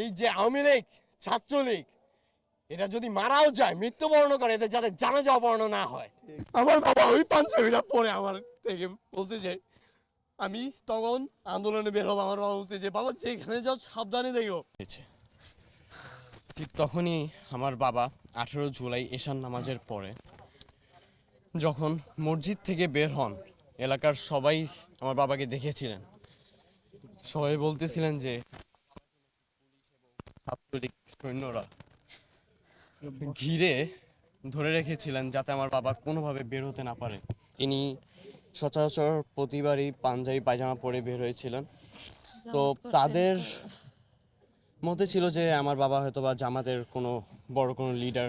এই যে আওয়ামী লীগ ছাত্রলীগ এটা যদি মারাও যায় মৃত্যুবরণ করে এদের যাতে জানা যাওয়া বর্ণ না হয়। আমার বাবা ওই পাঞ্জাবিটা পরে আমার থেকে বলছে যে আমি তখন আন্দোলনে বের হব। আমার বাবা বলছে যে বাবা যেখানে যাও সাবধানে দেখো। ঠিক তখনই আমার বাবা আঠেরো জুলাই এশান নামাজের পরে যখন মসজিদ থেকে বের হন এলাকার সবাই আমার বাবাকে দেখেছিলেন। সবাই বলতেছিলেন যে ছাত্রলীগ সৈন্যরা ঘিরে ধরে রেখেছিলেন যাতে আমার বাবা কোনোভাবে বের হতে না পারে। তিনি সচরাচর প্রতিবারই পাঞ্জাবি পায়জামা পরে বের হয়েছিলেন। তো তাদের মতে ছিল যে আমার বাবা হয়তো বা জামাতের কোনো বড় কোনো লিডার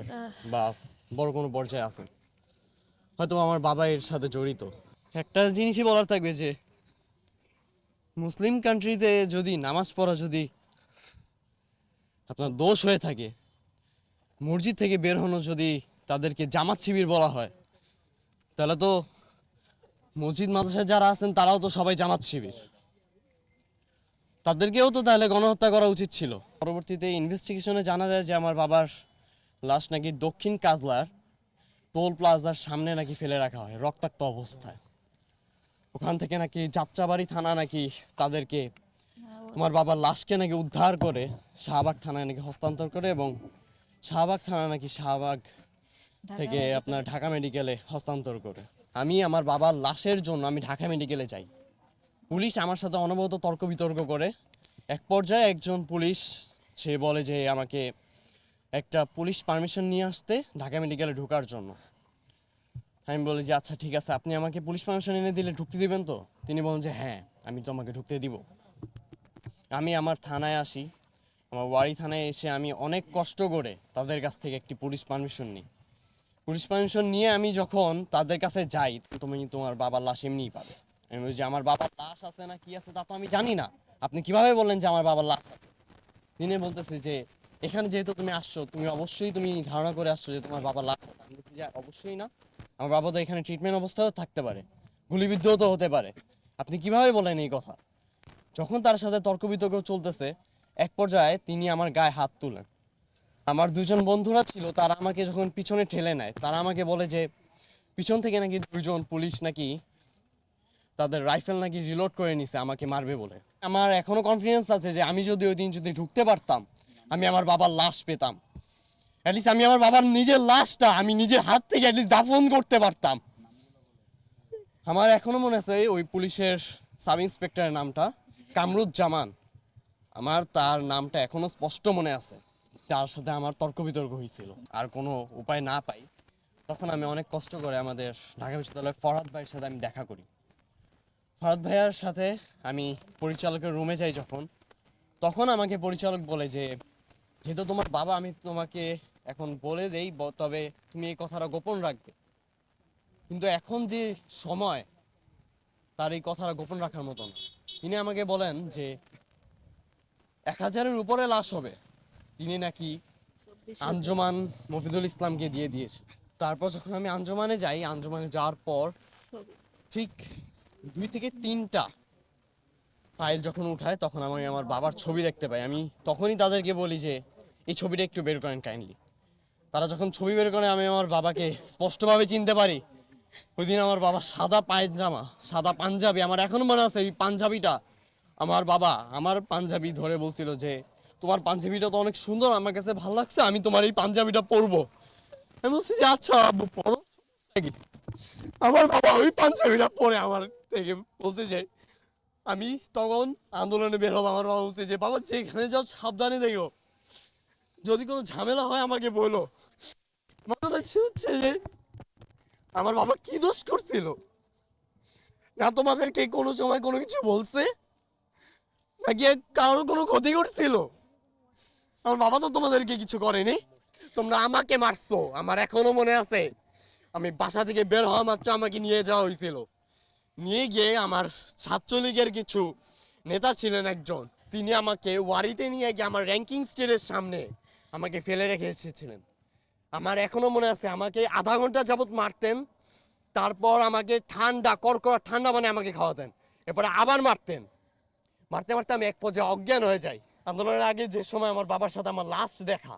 বা বড় কোনো পর্যায়ে আছেন। হয়তো আমার বাবা এর সাথে জড়িত। একটা জিনিসই বলার থাকবে যে মুসলিম কান্ট্রিতে যদি নামাজ পড়া যদি আপনার দোষ হয়ে থাকে। মসজিদ থেকে বের হনো যদি তাদেরকে জামাত শিবির বলা হয়, তাহলে তো মসজিদ মাদ্রাসায় যারা আছেন তারাও তো সবাই জামাত শিবির। তাদেরকেও তো তাহলে গণহত্যা করা উচিত ছিল। পরবর্তীতে ইনভেস্টিগেশনে জানা যায় যে আমার বাবার লাশ নাকি দক্ষিণ কাজলার টোল প্লাজার সামনে নাকি ফেলে রাখা হয়, রক্তাক্ত অবস্থায়। ওখান থেকে নাকি যাত্রাবাড়ি থানা নাকি তাদেরকে আমার বাবার লাশকে নাকি উদ্ধার করে শাহবাগ থানায় নাকি হস্তান্তর করে এবং শাহবাগ থানা নাকি শাহবাগ থেকে আপনার ঢাকা মেডিকেলে হস্তান্তর করে। আমি আমার বাবার লাশের জন্য আমি ঢাকা মেডিকেলে যাই। পুলিশ আমার সাথে অনবরত তর্ক বিতর্ক করে। এক পর্যায়ে একজন পুলিশ সে বলে যে আমাকে একটা পুলিশ পারমিশন নিয়ে আসতে ঢাকা মেডিকেলে ঢোকার জন্য। আমি বলি যে আচ্ছা ঠিক আছে আপনি আমাকে পুলিশ পারমিশন এনে দিলে ঢুকতে দিবেন তো? তিনি বলেন যে হ্যাঁ আমি তো আমাকে ঢুকতে দিব। আমি আমার থানায় আসি। আমার ওয়ারি থানায় এসে আমি অনেক কষ্ট করে তাদের কাছ থেকে একটি পুলিশ পারমিশন নিই। পুলিশ পারমিশন নিয়ে আমি যখন তাদের কাছে যাই, তুমি তোমার বাবার লাশ এমনিই পাবে। আমি বলছি, আমার বাবার লাশ আছে না, কি আছে তা তো আমি জানি না। আপনি কীভাবে বললেন যে আমার বাবার লাশ আছে? তিনি বলতেছে যে, এখানে যেহেতু তুমি আসছো, তুমি অবশ্যই তুমি ধারণা করে আসছো যে তোমার বাবার লাশ আছে। আমি বলছি, যে, অবশ্যই না। আমার বাবা তো এখানে ট্রিটমেন্ট অবস্থাও থাকতে পারে। গুলিবিদ্ধও তো হতে পারে। আপনি কীভাবে বলেন এই কথা? যখন তার সাথে তর্ক বিতর্ক চলতেছে, এক পর্যায়ে তিনি আমার গায়ে হাত তুলেন। আমার দুজন বন্ধুরা ছিল, তারা আমাকে যখন পিছনে ঠেলে নেয়, তারা আমাকে বলে যে, পিছন থেকে নাকি দুজন পুলিশ নাকি তাদের রাইফেল নাকি রিলোড করে নিছে, আমাকে মারবে বলে। আমার এখনও কনফিডেন্স আছে যে, আমি যদি ওই দিন যদি ঢুকতে পারতাম, আমি আমার বাবার লাশ পেতাম। অ্যাটলিস্ট আমি আমার বাবার নিজের লাশটা আমি নিজের হাত থেকে অ্যাটলিস্ট দাফন করতে পারতাম। আমার এখনও মনে আছে ওই পুলিশের সাব ইন্সপেক্টরের নামটা। কামরুজ্জামান। আমার তার নামটা এখনও স্পষ্ট মনে আছে। তার সাথে আমার তর্ক বিতর্ক হয়েছিল আর কোনো উপায় না পাই, তখন আমি অনেক কষ্ট করে আমাদের ঢাকা বিশ্ববিদ্যালয়ের ফরহাদ ভাইয়ের সাথে আমি দেখা করি। ফরহাদ ভাইয়ার সাথে আমি পরিচালকের রুমে যাই যখন, তখন আমাকে পরিচালক বলে যে, যেহেতু তোমার বাবা, আমি তোমাকে এখন বলে দেই তবে তুমি এই কথাটা গোপন রাখবে। কিন্তু এখন যে সময়, তার এই কথাটা গোপন রাখার মতো না। তিনি আমাকে বলেন যে এক হাজারের উপরে লাশ হবে। তিনি নাকি আঞ্জমান মফিদুল ইসলামকে দিয়ে দিয়েছে। তারপর যখন আমি আঞ্জমানে যাই আঞ্জমানে যাওয়ার পর ঠিক দুই থেকে তিনটা ফাইল যখন উঠায় তখন আমি আমার বাবার ছবি দেখতে পাই। আমি তখনই তাদেরকে বলি যে এই ছবিটা একটু বের করেন কাইন্ডলি তারা যখন ছবি বের করে আমি আমার বাবাকে স্পষ্টভাবে চিনতে পারি। ওই দিন আমার বাবা সাদা পায়জামা, সাদা পাঞ্জাবি, আমার এখনও মনে আছে এই পাঞ্জাবিটা। আমার বাবা, আমার পাঞ্জাবি ধরে বলছিল যে, তোমার পাঞ্জাবিটা তো অনেক সুন্দর, আমার কাছে ভালো লাগছে, আমি তোমার এই পাঞ্জাবিটা পরবো। আমি বলছি যে আচ্ছা পরো আমার বাবা ওই পাঞ্জাবিটা পরে আমার থেকে বলছে যে, আমি তখন আন্দোলনে বের হব। আমার বাবা বলছে যে, বাবা, যেখানে যাও সাবধানে দেখো। যদি কোনো ঝামেলা হয় আমাকে বলো। আমার হচ্ছে যে আমার বাবা কি দোষ করছিল? না তোমাদেরকে কোনো সময় কোনো কিছু বলছে? নাকি কারোর কোনো ক্ষতি করছিল? আমার বাবা তো তোমাদেরকে কিছু করেনি। তোমরা আমাকে মারছো, আমার এখনও মনে আছে। আমি বাসা থেকে বের হওয়া মাত্র আমাকে নিয়ে যাওয়া হয়েছিল। নিয়ে গিয়ে আমার ছাত্রলীগের কিছু নেতা ছিলেন একজন। তিনি আমাকে ওয়ারিতে নিয়ে গিয়ে আমার র্যাঙ্কিং স্টেজের সামনে আমাকে ফেলে রেখে এসেছিলেন। আমার এখনও মনে আছে, আমাকে আধা ঘণ্টা যাবত মারতেন, তারপর আমাকে ঠান্ডা, কড়কড়া ঠান্ডা মানে আমাকে খাওয়াতেন, এরপরে আবার মারতেন। মারতে মারতে আমি এক পর্যায়ে অজ্ঞান হয়ে যাই। আন্দোলনের আগে যে সময় আমার বাবার সাথে আমার লাস্ট দেখা,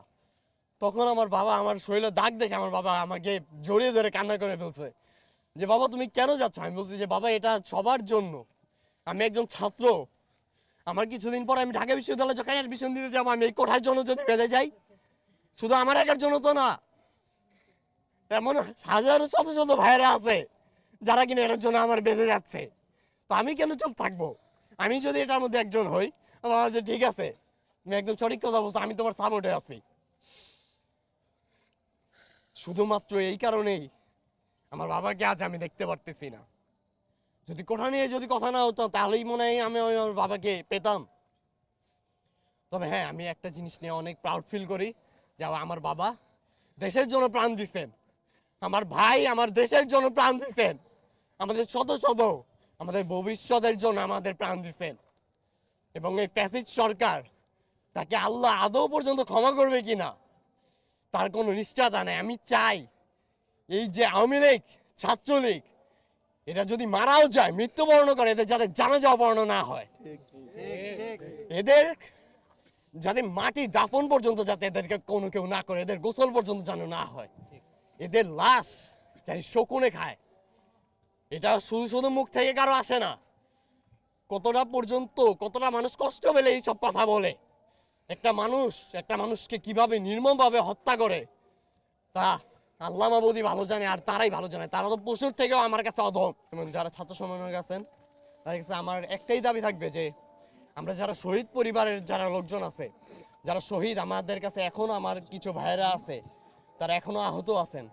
তখন আমার বাবা আমার শরীরে দাগ দেখে আমার বাবা আমাকে জড়িয়ে ধরে কান্না করে ফেলছে। যে, বাবা, তুমি কেন যাচ্ছ? আমি বলছি যে, বাবা, এটা সবার জন্য। আমি একজন ছাত্র। আমার কিছুদিন পর আমি ঢাকা বিশ্ববিদ্যালয়ে যখন অ্যাডমিশন দিতে যাব, আমি এই কোঠার জন্য যদি বেঁধে যাই শুধু আমার একার জন্য তো না। এমন হাজারো শত শত ভাইরা আছে, যারা কিনা এটার জন্য আমার বেঁধে যাচ্ছে। তো আমি কেন চুপ থাকব? আমি যদি এটার মধ্যে একজন হই যে ঠিক আছে, তুমি একদম সঠিক কথা বলছো, আমি তোমার সাপোর্টে আছি। শুধুমাত্র এই কারণেই আমার বাবাকে আজ আমি দেখতে পারতেছি না। যদি কোঠা নিয়ে যদি কথা না হতো, তাহলেই মনে হয় আমি আমার বাবাকে পেতাম। তবে হ্যাঁ আমি একটা জিনিস নিয়ে অনেক প্রাউড ফিল করি। যে আমার বাবা দেশের জন্য প্রাণ দিছেন। আমার ভাই আমার দেশের জন্য প্রাণ দিছেন। আমাদের শত শত আমাদের ভবিষ্যতের জন্য আমাদের প্রাণ দিছেন। এবং এই প্যাসিজ সরকার তাকে আল্লাহ আদৌ পর্যন্ত ক্ষমা করবে কিনা তার কোনো নিশ্চয়তা নেই। আমি চাই এই যে আওয়ামী লীগ ছাত্রলীগ এটা যদি মারাও যায় মৃত্যুবরণ করে এদের যাতে জানাজা অপহরণ না হয়। এদের যাতে মাটি দাফন পর্যন্ত যাতে এদেরকে কোনো কেউ না করে, এদের গোসল পর্যন্ত যেন না হয়। এদের লাশ যাতে শকুনে খায়। এটা শুধু শুধু মুখ থেকে কারও আসে না। কতটা পর্যন্ত, কতটা মানুষ কষ্ট পেলে এইসব কথা বলে। একটা মানুষ, একটা মানুষকে কীভাবে নির্মমভাবে হত্যা করে, তা আল্লাহ মাবুদি ভালো জানে আর তারাই ভালো জানে। তারা তো পশুর থেকেও আমার কাছে অধম। এবং যারা ছাত্র সমন্বয়ক আছেন তাদের কাছে আমার একটাই দাবি থাকবে যে আমরা যারা শহীদ পরিবারের যারা লোকজন আছে, যারা শহীদ আমাদের কাছে এখনও আমার কিছু ভাইয়েরা আছে, তারা এখনও আহত আছেন,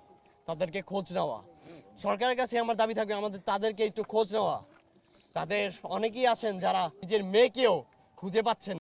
তাদেরকে খোঁজ নেওয়া। সরকারের কাছে আমার দাবি থাকবে, আমাদের তাদেরকে একটু খোঁজ নেওয়া। তাদের অনেকেই আছেন যারা নিজের মেয়েকেও খুঁজে পাচ্ছেন